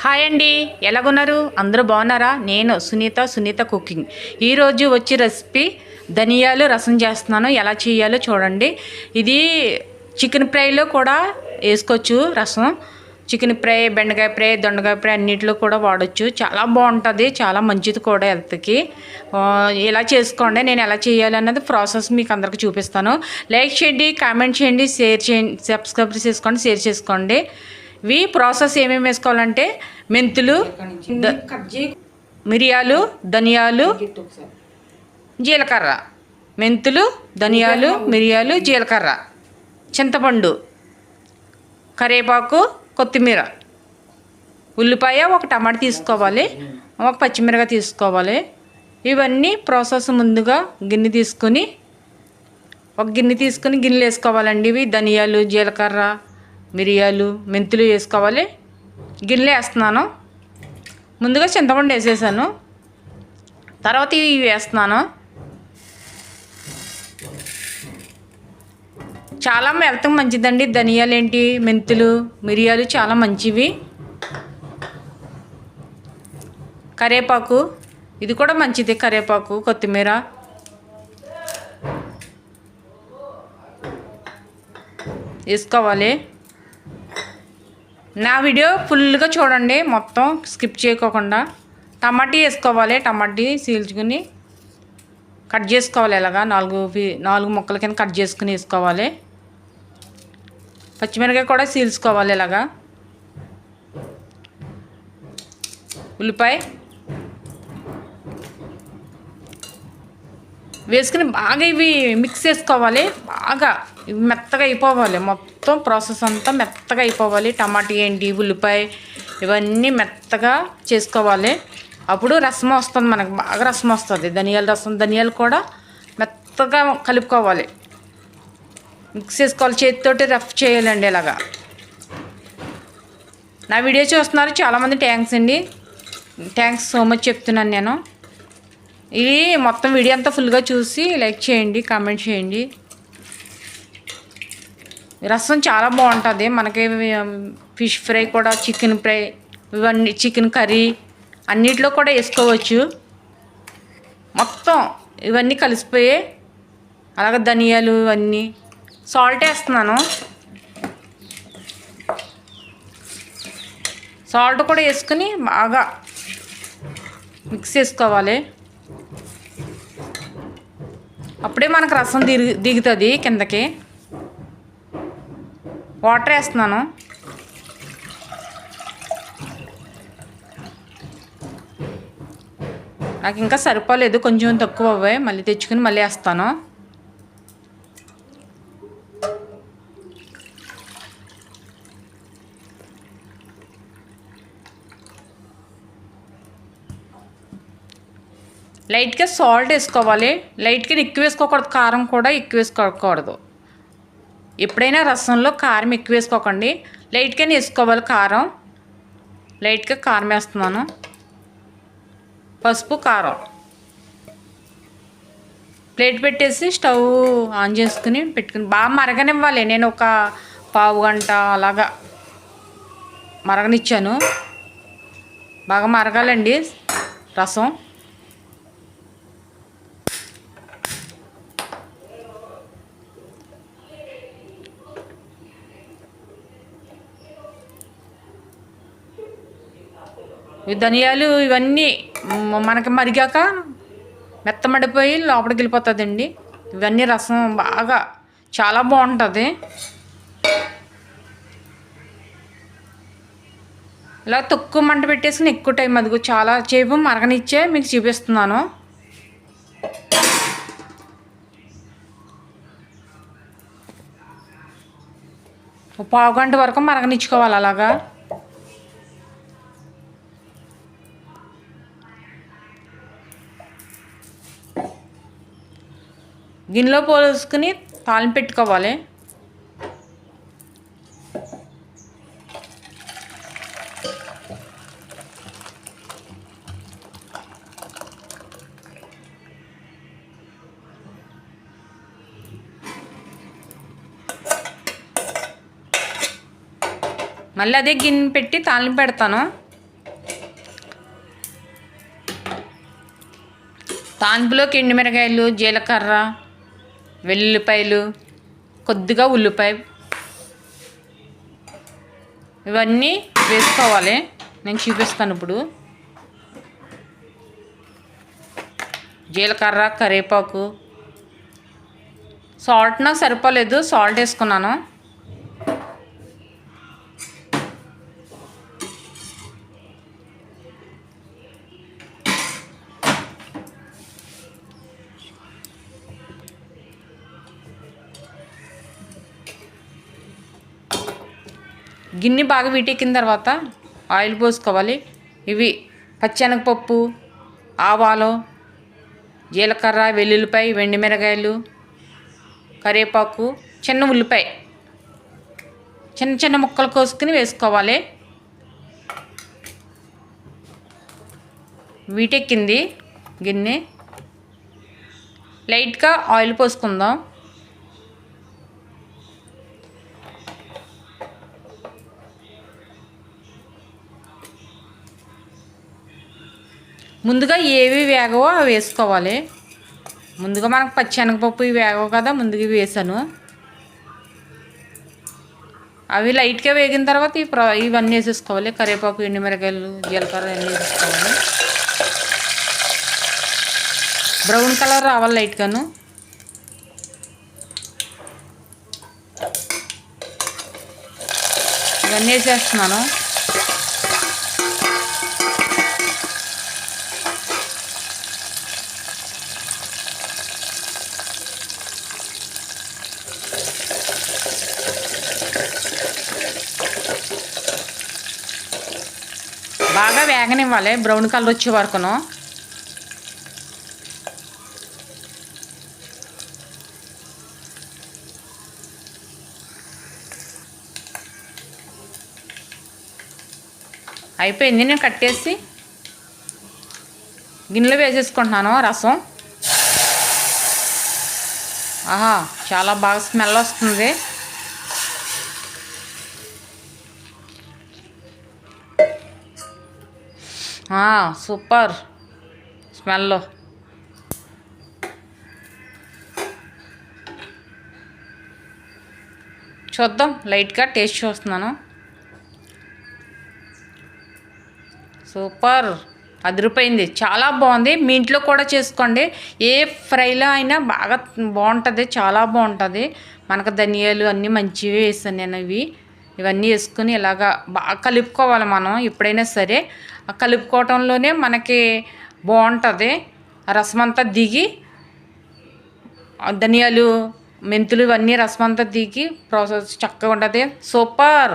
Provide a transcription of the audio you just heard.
Hi అండి. ఎలాగున్నారు? అందరూ బాగున్నారా? నేను సునీత సునీత కుకింగ్. ఈరోజు వచ్చి రెసిపీ ధనియాలు రసం చేస్తున్నాను. ఎలా చేయాలో చూడండి. ఇది చికెన్ ఫ్రైలో కూడా వేసుకోవచ్చు రసం. చికెన్ ఫ్రై బెండకాయ ఫ్రై దొండకాయ ఫ్రై అన్నిటిలో కూడా వాడచ్చు. చాలా బాగుంటుంది. చాలా మంచిది కూడా హెల్త్కి. ఇలా చేసుకోండి నేను ఎలా చేయాలి అన్నది ప్రాసెస్ మీకు అందరికి చూపిస్తాను. లైక్ చేయండి కామెంట్ చేయండి షేర్ చేయండి సబ్స్క్రైబ్ చేసుకోండి షేర్ చేసుకోండి. ఇవి ప్రాసెస్ ఏమేమి వేసుకోవాలంటే మెంతులు మిరియాలు ధనియాలు జీలకర్ర. మెంతులు ధనియాలు మిరియాలు జీలకర్ర. చింతపండు కరివేపాకు కొత్తిమీర. ఉల్లిపాయ ఒక టమాటా తీసుకోవాలి. ఒక పచ్చిమిరపకాయ తీసుకోవాలి. ఇవన్నీ ప్రాసెస్ ముందుగా గిన్నె తీసుకొని ఒక గిన్నె తీసుకొని గిన్నెలు వేసుకోవాలండి ఇవి. ధనియాలు జీలకర్ర మిరియాలు మెంతులు వేసుకోవాలి. గిన్నెలు వేస్తున్నాను. ముందుగా చింతపండు వేసేసాను. తర్వాత ఇవి వేస్తున్నాను. చాలా మెలతం మంచిదండి. ధనియాలు ఏంటి మెంతులు మిరియాలు చాలా మంచివి. కరేపాకు ఇది కూడా మంచిది కరేపాకు కొత్తిమీర. వేసుకోవాలి. నా వీడియో ఫుల్గా చూడండి. మొత్తం స్కిప్ చేయకోకుండా. టమాటీ వేసుకోవాలి. టమాటీ సీల్చుకుని కట్ చేసుకోవాలి. ఇలాగా నాలుగు నాలుగు ముక్కల కింద కట్ చేసుకుని వేసుకోవాలి. పచ్చిమిరకాయ కూడా సీల్చుకోవాలి. ఇలాగా ఉల్లిపాయ వేసుకుని బాగా ఇవి మిక్స్ చేసుకోవాలి. బాగా ఇవి మెత్తగా అయిపోవాలి. మొత్తం ప్రాసెస్ అంతా మెత్తగా అయిపోవాలి. టమాటా ఏంటి ఉల్లిపాయ ఇవన్నీ మెత్తగా చేసుకోవాలి. అప్పుడు రసం వస్తుంది మనకు. బాగా రసం వస్తుంది. ధనియాల రసం ధనియాలు కూడా మెత్తగా కలుపుకోవాలి. మిక్స్ చేసుకోవాలి. చేతితోటి రఫ్ చేయాలండి ఇలాగా. నా వీడియో చూస్తున్నారు చాలామంది థ్యాంక్స్ అండి. థ్యాంక్స్ సో మచ్ చెప్తున్నాను నేను. ఇది మొత్తం వీడియో అంతా ఫుల్గా చూసి లైక్ చేయండి కామెంట్ చేయండి. రసం చాలా బాగుంటుంది. మనకి ఫిష్ ఫ్రై కూడా చికెన్ ఫ్రై ఇవన్నీ చికెన్ కర్రీ అన్నిట్లో కూడా వేసుకోవచ్చు. మొత్తం ఇవన్నీ కలిసిపోయి అలాగే ధనియాలు ఇవన్నీ సాల్ట్ వేస్తున్నాను. సాల్ట్ కూడా వేసుకుని బాగా మిక్స్ చేసుకోవాలి. అప్పుడే మనకు రసం దిగు దిగుతుంది కిందకి. వాటర్ వేస్తున్నాను. నాకు ఇంకా సరిపోలేదు కొంచెం తక్కువ అవ్వాయి మళ్ళీ తెచ్చుకుని మళ్ళీ వేస్తాను. లైట్గా సాల్ట్ వేసుకోవాలి. లైట్గా ఎక్కువ వేసుకోకూడదు కారం కూడా ఎక్కువ వేసుకోకూడదు. ఎప్పుడైనా రసంలో కారం ఎక్కువ వేసుకోకండి. లైట్గానే వేసుకోవాలి కారం. లైట్గా కారం వేస్తున్నాను. పసుపు కారం. ప్లేట్ పెట్టేసి స్టవ్ ఆన్ చేసుకుని పెట్టుకుని బాగా మరగనివ్వాలి. నేను ఒక పావు గంట అలాగా మరగనిచ్చాను. బాగా మరగాలండి రసం. ధనియాలు ఇవన్నీ మనకి మరిగాక మెత్తమడిపోయి లోపలికి వెళ్ళిపోతుందండి. ఇవన్నీ రసం బాగా చాలా బాగుంటుంది. ఇలా తక్కువ మంట పెట్టేసుకుని ఎక్కువ టైం అదిగో చాలా చేపు మరగనిచ్చే మీకు చూపిస్తున్నాను. ఒక పావు గంట వరకు మరగనిచ్చుకోవాలి అలాగా. గిన్నెలో పోసుకుని తాలింపు పెట్టుకోవాలి. మళ్ళీ అదే గిన్నె పెట్టి తాలింపు పెడతాను. తాలింపులోకి ఎండుమిరకాయలు జీలకర్ర వెల్లుల్లిపాయలు కొద్దిగా ఉల్లిపాయ. ఇవన్నీ వేసుకోవాలి. నేను చూపిస్తాను ఇప్పుడు. జీలకర్ర కరివేపాకు. సాల్ట్ నాకు సరిపోలేదు. సాల్ట్ వేసుకున్నాను. గిన్నె బాగా వీటెక్కిన తర్వాత ఆయిల్ పోసుకోవాలి. ఇవి పచ్చెనగపప్పు ఆవాలు జీలకర్ర వెల్లుల్లిపాయ వెండిమిరకాయలు కరివేపాకు చిన్న ఉల్లిపాయ. చిన్న చిన్న ముక్కలు కోసుకుని వేసుకోవాలి. వీటెక్కింది గిన్నె. లైట్గా ఆయిల్ పోసుకుందాం. ముందుగా ఏవి వేగవో అవి వేసుకోవాలి. ముందుగా మనకు పచ్చెనగపప్పు ఇవి వేగవు కదా ముందుగా వేసాను. అవి లైట్గా వేగిన తర్వాత ఈ ప్ర ఇవన్నీ వేసేసుకోవాలి. కరివేపాకు ఎండుమిరకాయలు జీలకర్ర అన్నీ వేసేసుకోవాలి. బ్రౌన్ కలర్ రావాలి లైట్గాను. ఇవన్నీ వేసేస్తున్నాను. బాగా వేగనివ్వాలి. బ్రౌన్ కలర్ వచ్చే వరకును. అయిపోయింది. నేను కట్టేసి గిన్నెలో వేసేసుకుంటున్నాను రసం. ఆహా చాలా బాగా స్మెల్ వస్తుంది. సూపర్. స్మెల్. చూద్దాం లైట్గా టేస్ట్ చూస్తున్నాను. సూపర్. అదిరిపోయింది. చాలా బాగుంది. మీ ఇంట్లో కూడా చేసుకోండి. ఏ ఫ్రైలో అయినా బాగా బాగుంటుంది. చాలా బాగుంటుంది. మనకు ధనియాలు అన్నీ మంచివి వేసాను నేను ఇవి. ఇవన్నీ వేసుకుని ఇలాగా బాగా కలుపుకోవాలి మనం ఎప్పుడైనా సరే. ఆ కలుపుకోవటంలోనే మనకి బాగుంటుంది. రసం అంతా దిగి ధనియాలు మెంతులు ఇవన్నీ రసం అంతా దిగి ప్రాసెస్ చక్కగా ఉంటుంది. సూపర్!